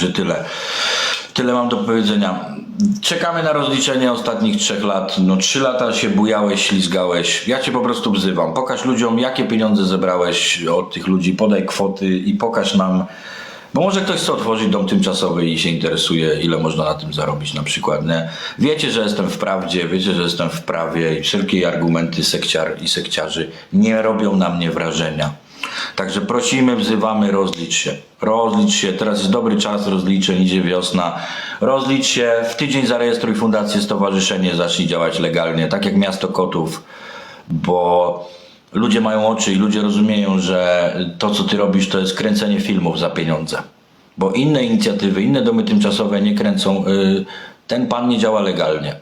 Także tyle. Tyle mam do powiedzenia. Czekamy na rozliczenie ostatnich trzech lat. No trzy lata się bujałeś, ślizgałeś. Ja cię po prostu wzywam. Pokaż ludziom, jakie pieniądze zebrałeś od tych ludzi, podaj kwoty i pokaż nam. Bo może ktoś chce otworzyć dom tymczasowy i się interesuje, ile można na tym zarobić na przykład, nie? Wiecie, że jestem w prawdzie, wiecie, że jestem w prawie i wszelkie argumenty sekciar i sekciarzy nie robią na mnie wrażenia. Także prosimy, wzywamy, rozlicz się. Rozlicz się, teraz jest dobry czas rozliczeń, idzie wiosna. Rozlicz się, w tydzień zarejestruj fundację, stowarzyszenie, zacznij działać legalnie, tak jak Miasto Kotów, bo ludzie mają oczy i ludzie rozumieją, że to, co ty robisz, to jest kręcenie filmów za pieniądze. Bo inne inicjatywy, inne domy tymczasowe nie kręcą. y, Ten pan nie działa legalnie.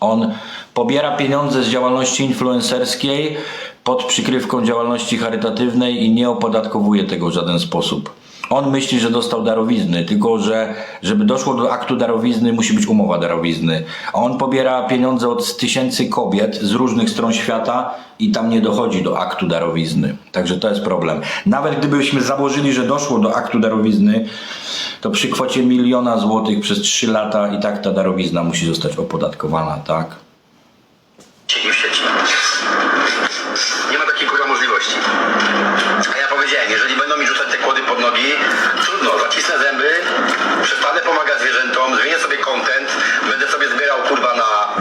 On pobiera pieniądze z działalności influencerskiej pod przykrywką działalności charytatywnej i nie opodatkowuje tego w żaden sposób. On myśli, że dostał darowizny, tylko że żeby doszło do aktu darowizny, musi być umowa darowizny. A on pobiera pieniądze od tysięcy kobiet z różnych stron świata i tam nie dochodzi do aktu darowizny. Także to jest problem. Nawet gdybyśmy założyli, że doszło do aktu darowizny, to przy kwocie miliona złotych przez 3 lata i tak ta darowizna musi zostać opodatkowana, tak?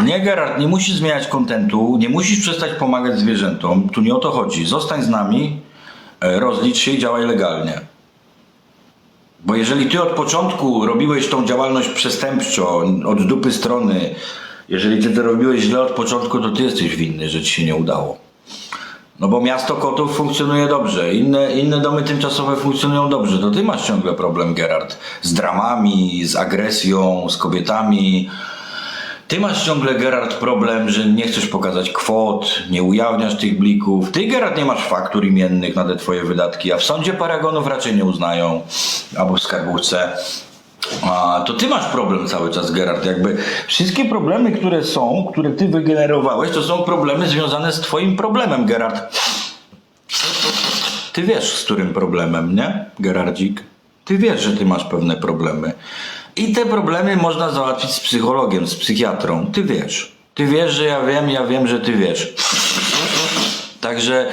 Nie, Gerard, nie musisz zmieniać kontentu, nie musisz przestać pomagać zwierzętom. Tu nie o to chodzi. Zostań z nami, e, rozlicz się i działaj legalnie. Bo jeżeli ty od początku robiłeś tą działalność przestępczo, od dupy strony, jeżeli ty to robiłeś źle od początku, to ty jesteś winny, że ci się nie udało. No bo miasto kotów funkcjonuje dobrze, inne, inne domy tymczasowe funkcjonują dobrze. To ty masz ciągle problem, Gerard, z dramami, z agresją, z kobietami. Ty masz ciągle, Gerard, problem, że nie chcesz pokazać kwot, nie ujawniasz tych blików. Ty, Gerard, nie masz faktur imiennych na te twoje wydatki, a w sądzie paragonów raczej nie uznają, albo w skarbówce. A, to ty masz problem cały czas, Gerard. Jakby wszystkie problemy, które są, które ty wygenerowałeś, to są problemy związane z twoim problemem, Gerard. Ty wiesz, z którym problemem, nie, Gerardzik? Ty wiesz, że ty masz pewne problemy. I te problemy można załatwić z psychologiem, z psychiatrą. Ty wiesz. Ty wiesz, że ja wiem, ja wiem, że ty wiesz. Także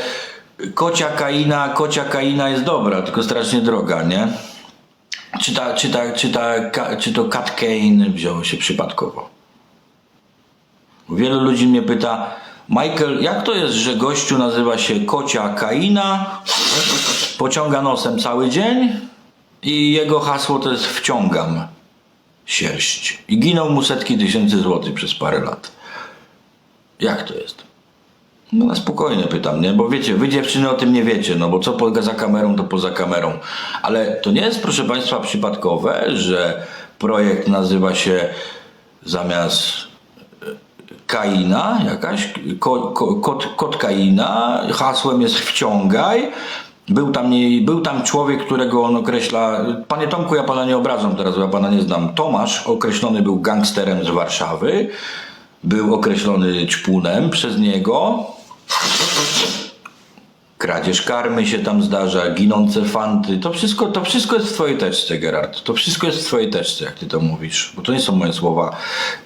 kocia kaina, kocia kaina jest dobra, tylko strasznie droga, nie? Czy, ta, czy, ta, czy, ta, ka- czy to Cat Kane wziął się przypadkowo? Wielu ludzi mnie pyta, Michael, jak to jest, że gościu nazywa się Kocia Kaina, pociąga nosem cały dzień i jego hasło to jest wciągam sierść. I giną mu setki tysięcy złotych przez parę lat. Jak to jest? No na spokojnie pytam, nie? Bo wiecie, wy dziewczyny o tym nie wiecie, no bo co poza kamerą, to poza kamerą. Ale to nie jest, proszę Państwa, przypadkowe, że projekt nazywa się zamiast e, Kaina, jakaś, ko, ko, kot, kot Kaina, hasłem jest wciągaj. Był tam, był tam człowiek, którego on określa. Panie Tomku, ja pana nie obrażam teraz, bo ja pana nie znam. Tomasz określony był gangsterem z Warszawy. Był określony ćpunem przez niego. Kradzież karmy się tam zdarza, ginące fanty. To wszystko, to wszystko jest w twojej teczce, Gerard. To wszystko jest w twojej teczce, jak ty to mówisz. Bo to nie są moje słowa.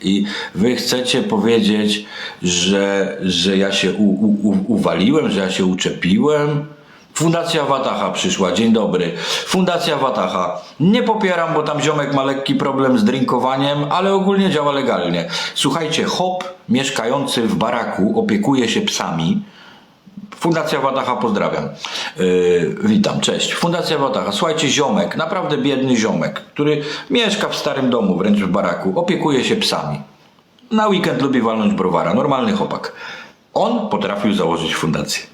I wy chcecie powiedzieć, że, że ja się u, u, u, uwaliłem, że ja się uczepiłem. Fundacja Wataha przyszła, dzień dobry. Fundacja Wataha. Nie popieram, bo tam ziomek ma lekki problem z drinkowaniem, ale ogólnie działa legalnie. Słuchajcie, hop mieszkający w baraku opiekuje się psami. Fundacja Wataha, pozdrawiam. Yy, witam, cześć. Fundacja Wataha. Słuchajcie, ziomek, naprawdę biedny ziomek, który mieszka w starym domu, wręcz w baraku, opiekuje się psami. Na weekend lubi walnąć browara, normalny chłopak. On potrafił założyć fundację.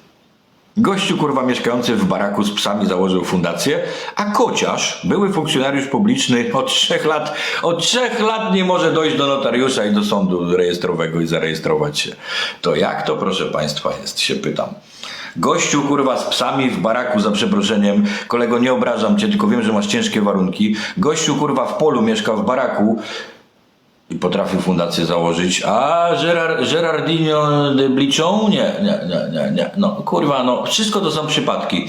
Gościu kurwa mieszkający w baraku z psami założył fundację, a kociarz, były funkcjonariusz publiczny od trzech lat, od trzech lat nie może dojść do notariusza i do sądu rejestrowego i zarejestrować się. To jak to proszę państwa jest, się pytam. Gościu kurwa z psami w baraku za przeproszeniem, kolego nie obrażam cię, tylko wiem, że masz ciężkie warunki. Gościu kurwa w polu mieszka w baraku, i potrafił fundację założyć, a Gerard, Gerardinho de Bliczą? Nie, nie, nie, nie, nie. No kurwa, no wszystko to są przypadki.